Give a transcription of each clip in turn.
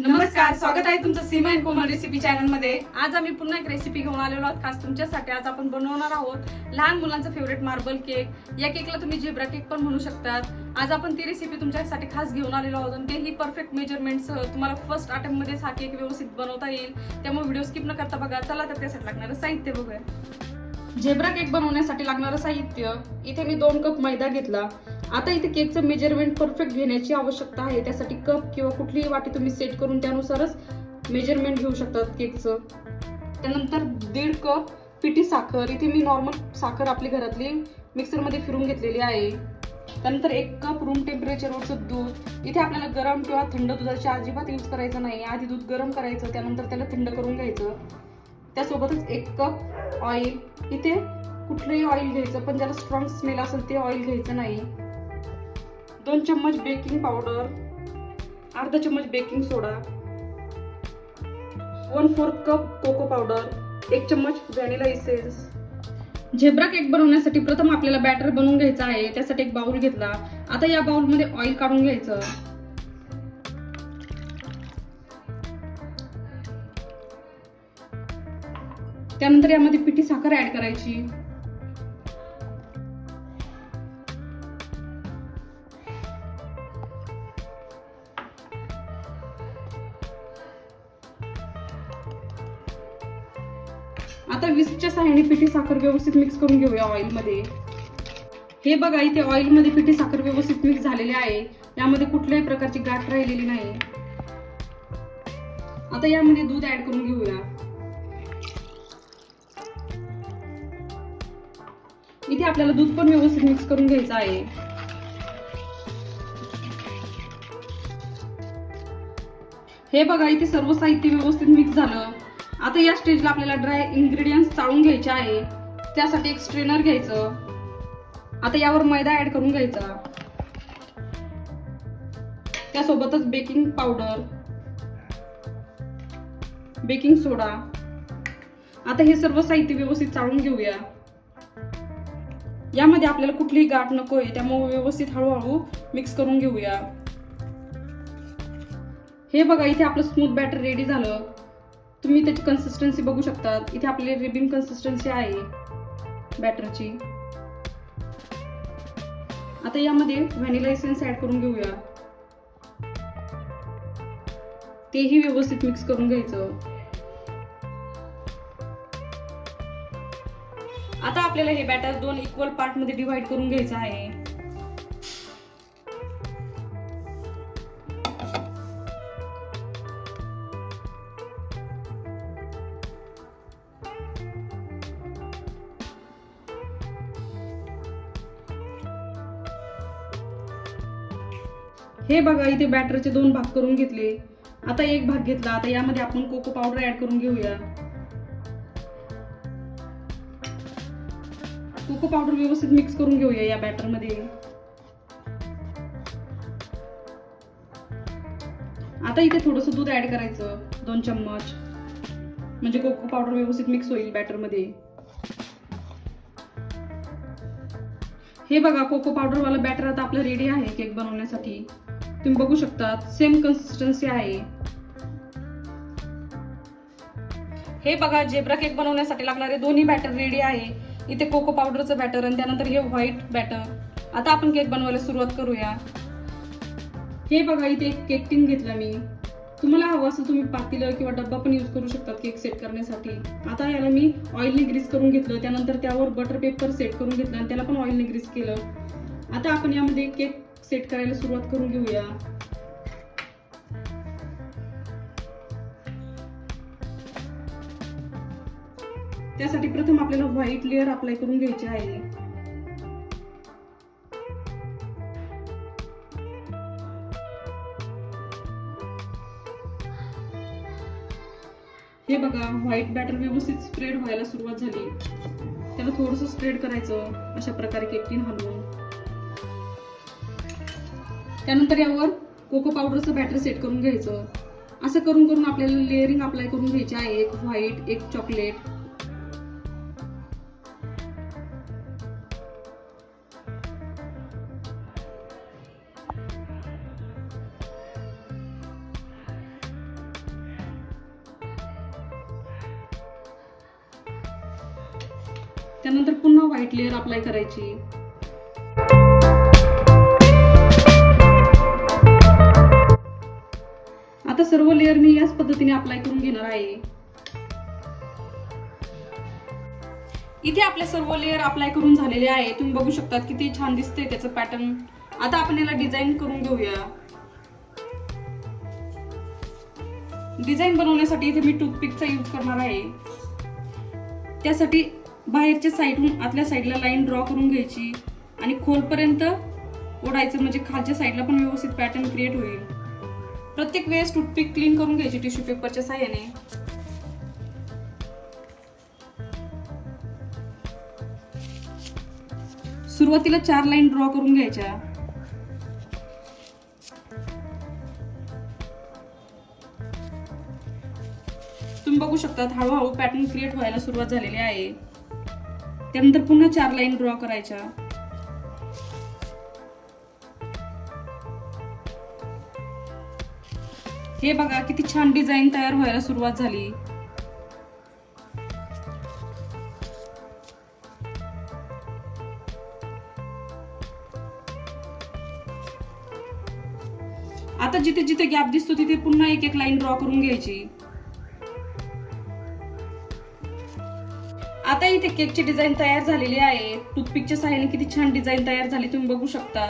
नमस्कार स्वागत आहे तुमचं सीमा अँड कोमल रेसिपी चॅनलमध्ये. आज आम्ही पुन्हा एक रेसिपी घेऊन आलेलो आहोत खास तुमच्यासाठी. आज आपण बनवणार आहोत लहान मुलांचं फेवरेट मार्बल केक या केकला तुम्ही झेब्रा केक पण म्हणू शकतात. आज आपण ती रेसिपी तुमच्यासाठी खास घेऊन आलेलो आहोत आणि तेही परफेक्ट मेजरमेंट तुम्हाला फर्स्ट अटेम्प्ट मध्येच हा केक व्यवस्थित बनवता येईल. त्यामुळे व्हिडिओ स्किप न करता बघा चला तर त्यासाठी लागणारं साहित्य बघूया. झेब्रा केक बनवण्यासाठी लागणारं साहित्य इथे मी दोन कप मैदा घेतला. आता इथे केकचं मेजरमेंट परफेक्ट घेण्याची आवश्यकता आहे. त्यासाठी कप किंवा कुठलीही वाटी तुम्ही सेट करून त्यानुसारच मेजरमेंट घेऊ शकतात केकचं. त्यानंतर दीड कप पिठी साखर. इथे मी नॉर्मल साखर आपली घरातली मिक्सरमध्ये फिरून घेतलेली आहे. त्यानंतर एक कप रूम टेम्परेचरवरचं दूध. इथे आपल्याला गरम किंवा थंड दुधाची अजिबात यूज करायचं नाही. आधी दूध गरम करायचं त्यानंतर त्याला थंड करून घ्यायचं. त्यासोबतच एक कप ऑइल इथे कुठलंही ऑइल घ्यायचं पण ज्याला स्ट्रॉंग स्मेल असेल ते ऑइल घ्यायचं नाही. दोन चम्मच बेकिंग पावडर अर्धा चम्मच baking soda one fourth cup cocoa powder एक चम्मच व्हॅनिला इसेन्स झेब्रा केक बनवण्यासाठी प्रथम आपल्याला बॅटर बनवून घ्यायचा आहे त्यासाठी एक बाउल घेतला. आता या बाउलमध्ये ऑइल काढून घ्यायचं. त्यानंतर यामध्ये पिठी साखर ऍड करायची. आता वीसच्या सहाय्याने पिठी साखर व्यवस्थित मिक्स करून घेऊया ऑइलमध्ये हे बघा इथे ऑइलमध्ये पिठी साखर व्यवस्थित मिक्स झालेली आहे. यामध्ये कुठल्याही प्रकारची गाठ राहिलेली नाही. आता यामध्ये दूध ऍड करून घेऊया. इथे आपल्याला दूध पण व्यवस्थित मिक्स करून घ्यायचं आहे. हे बघा इथे सर्व साहित्य व्यवस्थित मिक्स झालं. आता या स्टेजला आपल्याला ड्राय इन्ग्रेडियंट्स चाळून घ्यायचे आहे. त्यासाठी एक स्ट्रेनर घ्यायचं. आता यावर मैदा ऍड करून घ्यायचा. त्यासोबतच बेकिंग पावडर बेकिंग सोडा आता हे सर्व साहित्य व्यवस्थित चाळून घेऊया. यामध्ये आपल्याला कुठलीही गाठ नको आहे त्यामुळे व्यवस्थित हळूहळू मिक्स करून घेऊया. हे बघा इथे आपलं स्मूथ बॅटर रेडी झालं. तुम्ही त्याची कन्सिस्टन्सी बघू शकतात. इथे आपली रिबिन कन्सिस्टन्सी आहे. बॅटरची आता यामध्ये व्हॅनिला एसेन्स ऍड करून घेऊया. तेही व्यवस्थित मिक्स करून घ्यायचं. आता आपल्याला हे बॅटर दोन इक्वल पार्टमध्ये डिव्हाइड करून घ्यायचं आहे. हे बघा इथे बॅटरचे दोन भाग करून घेतले. आता एक भाग घेतला. आता यामध्ये आपण कोको पावडर ऍड करून घेऊया. कोको पावडर व्यवस्थित मिक्स करून घेऊया या बॅटरमध्ये. आता इथे थोडंसं दूध ऍड करायचं दोन चम्मच. म्हणजे कोको पावडर व्यवस्थित मिक्स होईल बॅटरमध्ये. हे बघा कोको पावडरवाला बॅटर आता आपलं रेडी आहे केक बनवण्यासाठी. तुम्ही बघू शकता सेम कन्सिस्टन्सी आहे. हे बघा जेब्रा केक बनवण्यासाठी लागणारे दोन्ही बॅटर रेडी आहे. इथे कोको पावडरचं बॅटर आणि त्यानंतर हे व्हाईट बॅटर आता आपण केक बनवायला सुरुवात करूया. हे बघा इथे एक केक टीन घेतला मी. तुम्हाला हवं असं तुम्ही पातेलं किंवा डब्बा पण यूज करू शकतात केक सेट करण्यासाठी. आता याला मी ऑइलने ग्रीस करून घेतलं त्यानंतर त्यावर बटर पेपर सेट करून घेतलं आणि त्याला पण ऑइलने ग्रीस केलं. आता आपण यामध्ये केक सेट करायला सुरुवात करून घेऊया. त्यासाठी प्रथम आपल्याला व्हाईट लेअर अप्लाय करून घ्यायची आहे. हे बघा व्हाईट बॅटर व्यवस्थित स्प्रेड व्हायला सुरुवात झाली. त्याला थोडस स्प्रेड करायचं अशा प्रकारे केकटीन हलवून. त्यानंतर यावर कोको पावडरचं बॅटर सेट करून घ्यायचं. असं करून करून आपल्याला लेअरिंग अप्लाय करून घ्यायची आहे. एक व्हाईट एक चॉकलेट त्यानंतर पुन्हा व्हाईट लेअर अप्लाय करायची. आता सर्व लेअर मी याच पद्धतीने अप्लाय करून घेणार आहे. इथे आपले सर्व लेअर अप्लाय करून झालेले आहे. तुम्ही बघू शकतात किती छान दिसते त्याचं पॅटर्न आता आपण याला डिझाईन करून घेऊया. डिझाईन बनवण्यासाठी इथे मी टूथपिकचा यूज करणार आहे. त्यासाठी बाहेरच्या साईडहून आतल्या साईडला लाईन ड्रॉ करून घ्यायची. आणि खोलपर्यंत ओढायचं म्हणजे खालच्या साईडला पण व्यवस्थित पॅटर्न क्रिएट होईल. प्रत्येक वेळेस टूथपिक क्लीन करून घ्यायची टिश्यू पेपरच्या साह्याने. सुरुवातीला चार लाईन ड्रॉ करून घ्यायच्या. तुम्ही बघू शकतात हळूहळू पॅटर्न क्रिएट व्हायला सुरुवात झालेली आहे. त्यानंतर पुन्हा चार लाईन ड्रॉ करायच्या. हे बघा किती छान डिझाईन तयार व्हायला सुरुवात झाली. आता जिथे जिथे गॅप दिसतो तिथे पुन्हा एक एक लाईन ड्रॉ करून घ्यायची. आता इथे केकची डिझाईन तयार झालेली आहे. टूथपिकच्या सहाय्याने किती छान डिझाईन तयार झाली तुम्ही बघू शकता.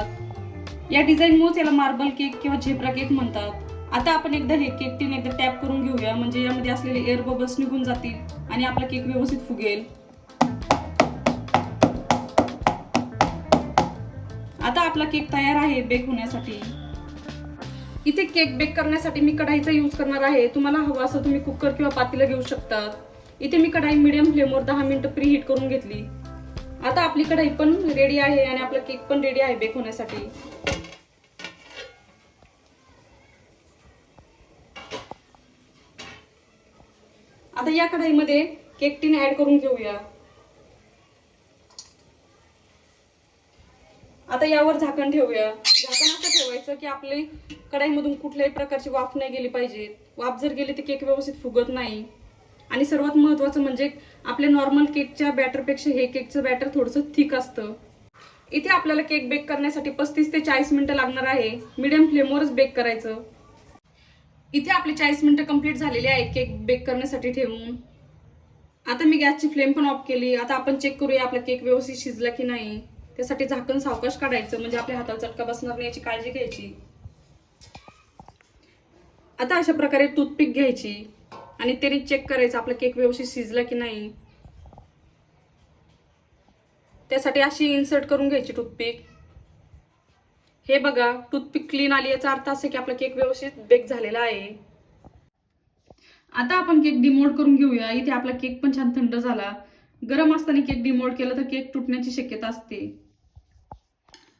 या डिझाईन मुळे याला मार्बल केक किंवा झेब्रा केक म्हणतात. आता आपण एकदा हे केक टीन एकदा टॅप करून घेऊया. म्हणजे यामध्ये असलेले एअर बबल्स निघून जातील आणि आपला केक व्यवस्थित फुगेल. आता आपला केक तयार आहे बेक होण्यासाठी. इथे केक बेक करण्यासाठी मी कढाईचा यूज करणार आहे. तुम्हाला हवं असं तुम्ही कुकर किंवा पातीला घेऊ शकतात. इथे मी कढाई मिडियम फ्लेमवर दहा मिनिटं प्री हीट करून घेतली. आता आपली कढाई पण रेडी आहे आणि आपला केक पण रेडी आहे बेक होण्यासाठी. या कढाईमध्ये केक टीन ऍड करून घेऊया. आता यावर झाकण ठेवूया. झाकण असं ठेवायचं की आपली कढाईमधून कुठल्याही प्रकारची वाफ नाही गेली पाहिजे. वाफ जर गेली तर केक व्यवस्थित फुगत नाही. आणि सर्वात महत्वाचं म्हणजे आपल्या नॉर्मल केकच्या बॅटरपेक्षा हे केकचं बॅटर थोडंसं थिक असतं. इथे आपल्याला केक बेक करण्यासाठी पस्तीस ते चाळीस मिनिटं लागणार आहे. मीडियम फ्लेमवरच बेक करायचं. इथे आपले चाळीस मिनिटं कंप्लीट झालेले आहे केक बेक करण्यासाठी ठेवून. आता मी गॅसची फ्लेम पण ऑफ केली. आता आपण चेक करूया आपला केक व्यवस्थित शिजला की नाही. त्यासाठी झाकण सावकाश काढायचं म्हणजे आपल्या हाताला चटका बसणार नाही याची काळजी घ्यायची. आता अशा प्रकारे टूथपिक घ्यायची आणि त्याने चेक करायचं आपला केक व्यवस्थित शिजला की नाही. त्यासाठी अशी इन्सर्ट करून घ्यायची टूथपिक हे बघा टूथपिक क्लीन आली याचा अर्थ असा की आपला केक व्यवस्थित बेक झालेला आहे. आता आपण केक डिमोल्ड करून घेऊया. इथे आपला केक पण छान थंड झाला. गरम असताना केक डिमोल्ड केला तर केक तुटण्याची शक्यता असते.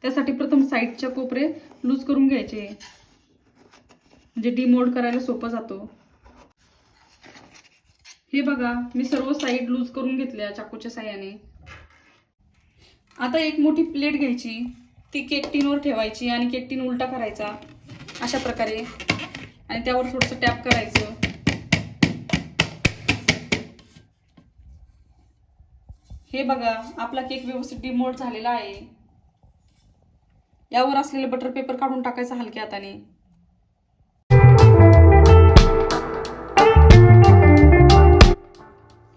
त्यासाठी प्रथम साईडच्या कोपरे लूज करून घ्यायचे. म्हणजे डिमोल्ड करायला सोपं जातो. हे बघा मी सर्व साईड लूज करून घेतल्या चाकूच्या साह्याने. आता एक मोठी प्लेट घ्यायची. ती केक ठेवायची आणि केक उलटा करायचा अशा प्रकारे. आणि त्यावर थोडंसं टॅप करायचं. हे बघा आपला केक व्यवस्थित डिमोल्ड झालेला आहे. यावर असलेले बटर पेपर काढून टाकायचा हलक्या हाताने.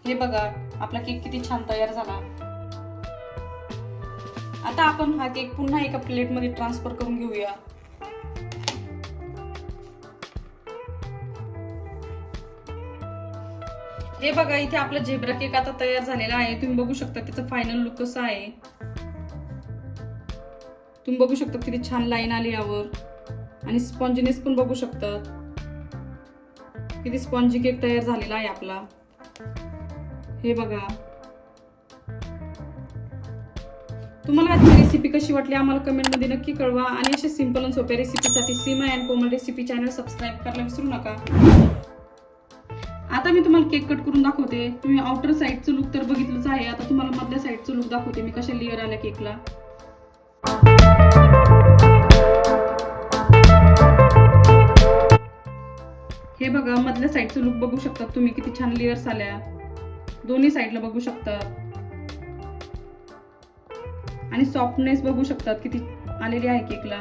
हे बघा आपला केक किती छान तयार झाला. आता आपण हा केक पुन्हा एका प्लेटमध्ये ट्रान्सफर करून घेऊया. हे बघा इथे आपला झेब्रा केक आता तयार झालेला आहे. तुम्ही बघू शकता त्याचा फायनल लुक कसं आहे. तुम्ही बघू शकता किती छान लाईन आली यावर. आणि स्पॉन्जिनेस पण बघू शकतात किती स्पॉन्जी केक तयार झालेला आहे आपला. हे बघा. तुम्हाला आजची रेसिपी कशी वाटली आम्हाला कमेंटमध्ये नक्की कळवा. आणि अशा सिंपल आणि सोप्या रेसिपीसाठी Seema and Komal recipe channel subscribe करायला विसरू नका. आता मी तुम्हाला केक कट करून दाखवते. तुम्ही आउटर साईडचं लुक तर बघितलंच आहे. आता तुम्हाला मधल्या साईडचं लुक दाखवते मी कशा लेअर आल्या केकला हे बघा मधल्या साईडचं लुक बघू शकता तुम्ही किती छान लेअर्स आल्या. दोन्ही साईडला बघू शकता. आणि सॉफ्टनेस बघू शकतात किती आलेली आहे केकला.